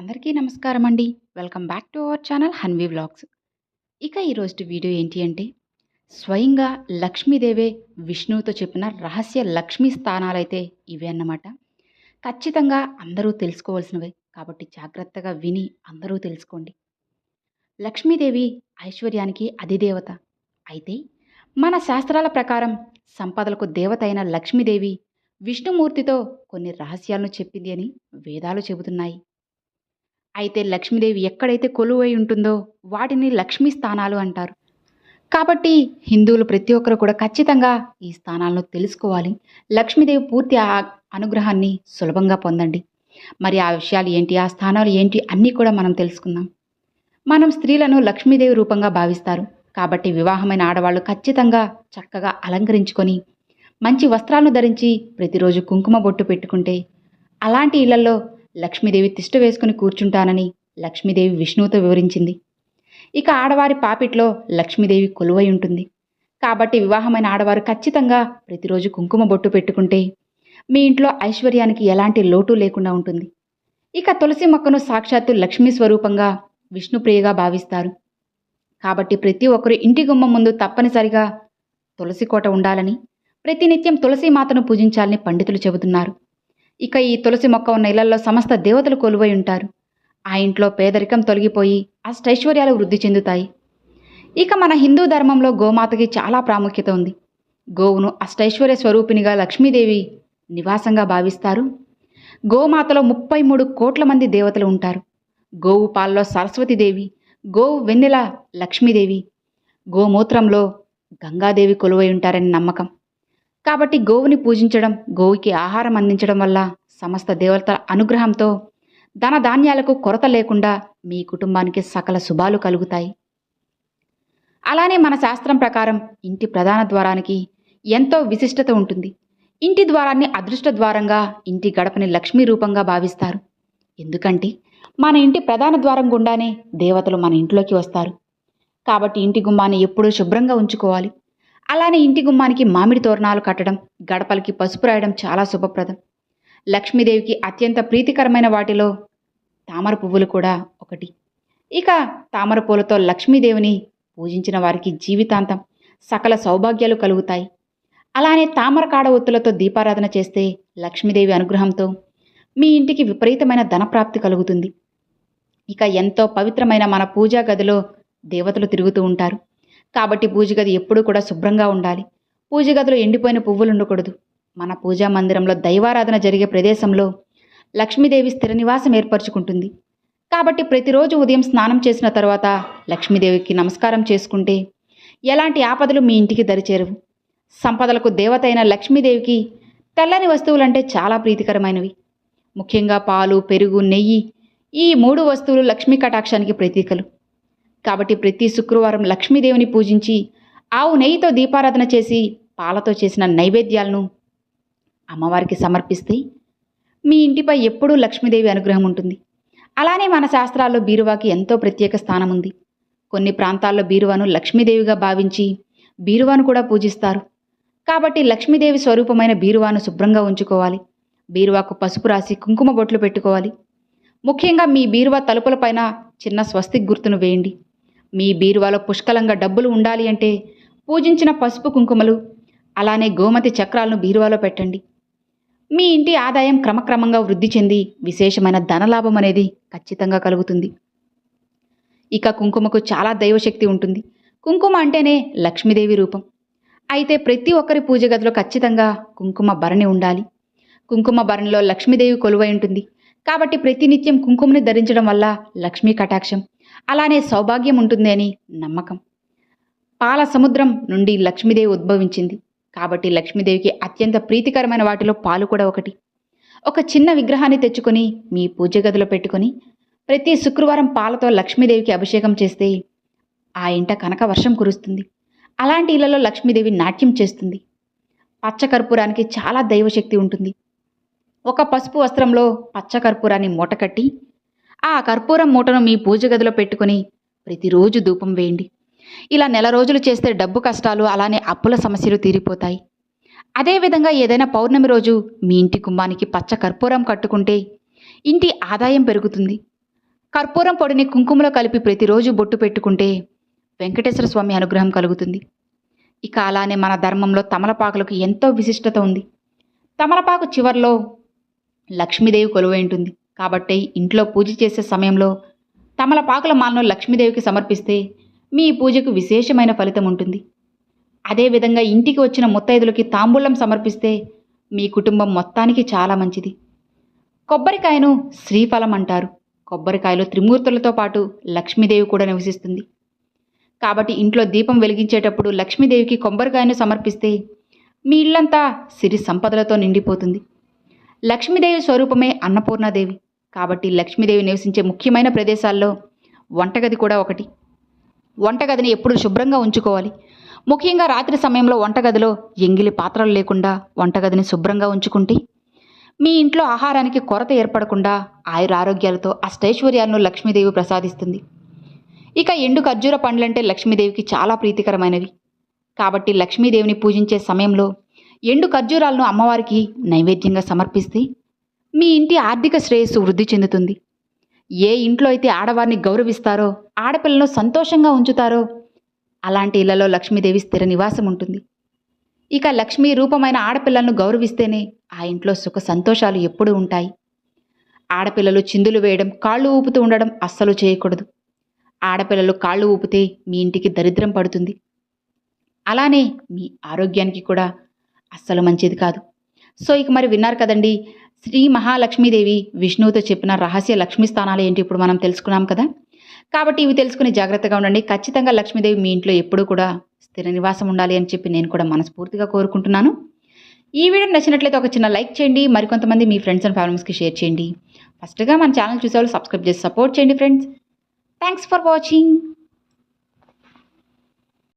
అందరికీ నమస్కారం అండి welcome back to our channel Hanvi vlogs. ఇక ఈరోజు వీడియో ఏంటి అంటే స్వయంగా లక్ష్మీదేవే విష్ణువుతో చెప్పిన రహస్య లక్ష్మీ స్థానాలైతే ఇవే అన్నమాట. ఖచ్చితంగా అందరూ తెలుసుకోవాల్సినవే. కాబట్టి జాగ్రత్తగా విని అందరూ తెలుసుకోండి. లక్ష్మీదేవి ఐశ్వర్యానికి అధిదేవత. అయితే మన శాస్త్రాల ప్రకారం సంపదలకు దేవత అయిన లక్ష్మీదేవి విష్ణుమూర్తితో కొన్ని రహస్యాలను చెప్పింది అని వేదాలు చెబుతున్నాయి. అయితే లక్ష్మీదేవి ఎక్కడైతే కొలువై ఉంటుందో వాటిని లక్ష్మీ స్థానాలు అంటారు. కాబట్టి హిందువులు ప్రతి ఒక్కరు కూడా ఖచ్చితంగా ఈ స్థానాలను తెలుసుకోవాలి. లక్ష్మీదేవి పూర్తి ఆ అనుగ్రహాన్ని సులభంగా పొందండి. మరి ఆ విషయాలు ఏంటి? ఆ స్థానాలు ఏంటి? అన్నీ కూడా మనం తెలుసుకుందాం. మనం స్త్రీలను లక్ష్మీదేవి రూపంగా భావిస్తారు. కాబట్టి వివాహమైన ఆడవాళ్ళు ఖచ్చితంగా చక్కగా అలంకరించుకొని మంచి వస్త్రాలను ధరించి ప్రతిరోజు కుంకుమ బొట్టు పెట్టుకుంటే అలాంటి ఇళ్ళలో లక్ష్మీదేవి తిష్ట వేసుకుని కూర్చుంటానని లక్ష్మీదేవి విష్ణువుతో వివరించింది. ఇక ఆడవారి పాపిట్లో లక్ష్మీదేవి కొలువై ఉంటుంది. కాబట్టి వివాహమైన ఆడవారు ఖచ్చితంగా ప్రతిరోజు కుంకుమ బొట్టు పెట్టుకుంటే మీ ఇంట్లో ఐశ్వర్యానికి ఎలాంటి లోటు లేకుండా ఉంటుంది. ఇక తులసి మొక్కను సాక్షాత్తు లక్ష్మీ స్వరూపంగా విష్ణుప్రియగా భావిస్తారు. కాబట్టి ప్రతి ఒక్కరు ఇంటి గుమ్మం ముందు తప్పనిసరిగా తులసి కోట ఉండాలని ప్రతినిత్యం తులసి మాతను పూజించాలని పండితులు చెబుతున్నారు. ఇక ఈ తులసి మొక్క ఉన్న ఇళ్ళలో సమస్త దేవతలు కొలువై ఉంటారు. ఆ ఇంట్లో పేదరికం తొలగిపోయి అష్టైశ్వర్యాలు వృద్ధి చెందుతాయి. ఇక మన హిందూ ధర్మంలో గోమాతకి చాలా ప్రాముఖ్యత ఉంది. గోవును అష్టైశ్వర్య స్వరూపినిగా లక్ష్మీదేవి నివాసంగా భావిస్తారు. గోమాతలో ముప్పై మూడు కోట్ల మంది దేవతలు ఉంటారు. గోవు పాల్లో సరస్వతీదేవి గోవు వెన్నెల లక్ష్మీదేవి గోమూత్రంలో గంగాదేవి కొలువై ఉంటారని నమ్మకం. కాబట్టి గోవుని పూజించడం గోవుకి ఆహారం అందించడం వల్ల సమస్త దేవతల అనుగ్రహంతో ధన ధాన్యాలకు కొరత లేకుండా మీ కుటుంబానికి సకల శుభాలు కలుగుతాయి. అలానే మన శాస్త్రం ప్రకారం ఇంటి ప్రధాన ద్వారానికి ఎంతో విశిష్టత ఉంటుంది. ఇంటి ద్వారాన్ని అదృష్ట ద్వారంగా ఇంటి గడపని లక్ష్మీ రూపంగా భావిస్తారు. ఎందుకంటే మన ఇంటి ప్రధాన ద్వారం గుండానే దేవతలు మన ఇంట్లోకి వస్తారు. కాబట్టి ఇంటి గుమ్మాన్ని ఎప్పుడూ శుభ్రంగా ఉంచుకోవాలి. అలానే ఇంటి గుమ్మానికి మామిడి తోరణాలు కట్టడం గడపలకి పసుపు రాయడం చాలా శుభప్రదం. లక్ష్మీదేవికి అత్యంత ప్రీతికరమైన వాటిలో తామర పువ్వులు కూడా ఒకటి. ఇక తామర పూలతో లక్ష్మీదేవిని పూజించిన వారికి జీవితాంతం సకల సౌభాగ్యాలు కలుగుతాయి. అలానే తామర కాడ ఒత్తులతో దీపారాధన చేస్తే లక్ష్మీదేవి అనుగ్రహంతో మీ ఇంటికి విపరీతమైన ధనప్రాప్తి కలుగుతుంది. ఇక ఎంతో పవిత్రమైన మన పూజా గదిలో దేవతలు తిరుగుతూ ఉంటారు. కాబట్టి పూజ గది ఎప్పుడూ కూడా శుభ్రంగా ఉండాలి. పూజ గదిలో ఎండిపోయిన పువ్వులు ఉండకూడదు. మన పూజా మందిరంలో దైవారాధన జరిగే ప్రదేశంలో లక్ష్మీదేవి స్థిర నివాసం ఏర్పరచుకుంటుంది. కాబట్టి ప్రతిరోజు ఉదయం స్నానం చేసిన తర్వాత లక్ష్మీదేవికి నమస్కారం చేసుకుంటే ఎలాంటి ఆపదలు మీ ఇంటికి దరిచేరవు. సంపదలకు దేవత అయిన లక్ష్మీదేవికి తెల్లని వస్తువులంటే చాలా ప్రీతికరమైనవి. ముఖ్యంగా పాలు పెరుగు నెయ్యి ఈ మూడు వస్తువులు లక్ష్మీ కటాక్షానికి ప్రతీకలు. కాబట్టి ప్రతి శుక్రవారం లక్ష్మీదేవిని పూజించి ఆవు నెయ్యితో దీపారాధన చేసి పాలతో చేసిన నైవేద్యాలను అమ్మవారికి సమర్పిస్తే మీ ఇంటిపై ఎప్పుడూ లక్ష్మీదేవి అనుగ్రహం ఉంటుంది. అలానే మన శాస్త్రాల్లో బీరువాకి ఎంతో ప్రత్యేక స్థానం ఉంది. కొన్ని ప్రాంతాల్లో బీరువాను లక్ష్మీదేవిగా భావించి బీరువాను కూడా పూజిస్తారు. కాబట్టి లక్ష్మీదేవి స్వరూపమైన బీరువాను శుభ్రంగా ఉంచుకోవాలి. బీరువాకు పసుపు రాసి కుంకుమ బొట్లు పెట్టుకోవాలి. ముఖ్యంగా మీ బీరువా తలుపులపైన చిన్న స్వస్తిక్ గుర్తును వేయండి. మీ బీరువాలో పుష్కలంగా డబ్బులు ఉండాలి అంటే పూజించిన పసుపు కుంకుమలు అలానే గోమతి చక్రాలను బీరువాలో పెట్టండి. మీ ఇంటి ఆదాయం క్రమక్రమంగా వృద్ధి చెంది విశేషమైన ధనలాభం అనేది ఖచ్చితంగా కలుగుతుంది. ఇక కుంకుమకు చాలా దైవశక్తి ఉంటుంది. కుంకుమ అంటేనే లక్ష్మీదేవి రూపం. అయితే ప్రతి ఒక్కరి పూజ గదిలో ఖచ్చితంగా కుంకుమ భరణి ఉండాలి. కుంకుమ భరణిలో లక్ష్మీదేవి కొలువై ఉంటుంది. కాబట్టి ప్రతినిత్యం కుంకుమని ధరించడం వల్ల లక్ష్మీ కటాక్షం అలానే సౌభాగ్యం ఉంటుంది అని నమ్మకం. పాల సముద్రం నుండి లక్ష్మీదేవి ఉద్భవించింది. కాబట్టి లక్ష్మీదేవికి అత్యంత ప్రీతికరమైన వాటిలో పాలు కూడా ఒకటి. ఒక చిన్న విగ్రహాన్ని తెచ్చుకొని మీ పూజ గదిలో పెట్టుకొని ప్రతి శుక్రవారం పాలతో లక్ష్మీదేవికి అభిషేకం చేస్తే ఆ ఇంట కనక వర్షం కురుస్తుంది. అలాంటి ఇళ్ళలో లక్ష్మీదేవి నాట్యం చేస్తుంది. పచ్చ కర్పూరానికి చాలా దైవశక్తి ఉంటుంది. ఒక పసుపు వస్త్రంలో పచ్చ కర్పూరాన్ని మూటకట్టి ఆ కర్పూరం మూటను మీ పూజ గదిలో పెట్టుకొని ప్రతిరోజు ధూపం వేయండి. ఇలా నెల రోజులు చేస్తే డబ్బు కష్టాలు అలానే అప్పుల సమస్యలు తీరిపోతాయి. అదేవిధంగా ఏదైనా పౌర్ణమి రోజు మీ ఇంటి గుమ్మానికి పచ్చ కర్పూరం కట్టుకుంటే ఇంటి ఆదాయం పెరుగుతుంది. కర్పూరం పొడిని కుంకుమలో కలిపి ప్రతిరోజు బొట్టు పెట్టుకుంటే వెంకటేశ్వర స్వామి అనుగ్రహం కలుగుతుంది. ఇక అలానే మన ధర్మంలో తమలపాకులకు ఎంతో విశిష్టత ఉంది. తమలపాకు చివర్లో లక్ష్మీదేవి కొలువై ఉంటుంది. కాబట్టి ఇంట్లో పూజ చేసే సమయంలో తమలపాకుల మాలను లక్ష్మీదేవికి సమర్పిస్తే మీ పూజకు విశేషమైన ఫలితం ఉంటుంది. అదేవిధంగా ఇంటికి వచ్చిన ముత్తైదులకి తాంబూలం సమర్పిస్తే మీ కుటుంబం మొత్తానికి చాలా మంచిది. కొబ్బరికాయను శ్రీఫలం అంటారు. కొబ్బరికాయలో త్రిమూర్తులతో పాటు లక్ష్మీదేవి కూడా నివసిస్తుంది. కాబట్టి ఇంట్లో దీపం వెలిగించేటప్పుడు లక్ష్మీదేవికి కొబ్బరికాయను సమర్పిస్తే మీ ఇల్లంతా సిరి సంపదలతో నిండిపోతుంది. లక్ష్మీదేవి స్వరూపమే అన్నపూర్ణాదేవి. కాబట్టి లక్ష్మీదేవి నివసించే ముఖ్యమైన ప్రదేశాల్లో వంటగది కూడా ఒకటి. వంటగదిని ఎప్పుడు శుభ్రంగా ఉంచుకోవాలి. ముఖ్యంగా రాత్రి సమయంలో వంటగదిలో ఎంగిలి పాత్రలు లేకుండా వంటగదిని శుభ్రంగా ఉంచుకుంటే మీ ఇంట్లో ఆహారానికి కొరత ఏర్పడకుండా ఆయుర ఆరోగ్యాలతో అష్టైశ్వర్యాలను లక్ష్మీదేవి ప్రసాదిస్తుంది. ఇక ఎండు ఖర్జూర పండ్లంటే లక్ష్మీదేవికి చాలా ప్రీతికరమైనవి. కాబట్టి లక్ష్మీదేవిని పూజించే సమయంలో ఎండు ఖర్జూరాలను అమ్మవారికి నైవేద్యంగా సమర్పిస్తే మీ ఇంటి ఆర్థిక శ్రేయస్సు వృద్ధి చెందుతుంది. ఏ ఇంట్లో అయితే ఆడవారిని గౌరవిస్తారో ఆడపిల్లను సంతోషంగా ఉంచుతారో అలాంటి ఇళ్ళలో లక్ష్మీదేవి స్థిర నివాసం ఉంటుంది. ఇక లక్ష్మీ రూపమైన ఆడపిల్లలను గౌరవిస్తేనే ఆ ఇంట్లో సుఖ సంతోషాలు ఎప్పుడూ ఉంటాయి. ఆడపిల్లలు చిందులు వేయడం కాళ్ళు ఊపుతూ ఉండడం అస్సలు చేయకూడదు. ఆడపిల్లలు కాళ్ళు ఊపితే మీ ఇంటికి దరిద్రం పడుతుంది. అలానే మీ ఆరోగ్యానికి కూడా అస్సలు మంచిది కాదు. సో ఇక మరి విన్నారు కదండి శ్రీ మహాలక్ష్మీదేవి విష్ణువుతో చెప్పిన రహస్య లక్ష్మీ స్థానాలు ఏంటి ఇప్పుడు మనం తెలుసుకున్నాం కదా? కాబట్టి ఇవి తెలుసుకుని జాగ్రత్తగా ఉండండి. ఖచ్చితంగా లక్ష్మీదేవి మీ ఇంట్లో ఎప్పుడూ కూడా స్థిర నివాసం ఉండాలి అని చెప్పి నేను కూడా మనస్ఫూర్తిగా కోరుకుంటున్నాను. ఈ వీడియో నచ్చినట్లయితే ఒక చిన్న లైక్ చేయండి. మరికొంతమంది మీ ఫ్రెండ్స్ అండ్ ఫ్యామిలీస్కి షేర్ చేయండి. ఫస్ట్గా మన ఛానల్ చూసేవాళ్ళు సబ్స్క్రైబ్ చేసి సపోర్ట్ చేయండి ఫ్రెండ్స్. Thanks for watching.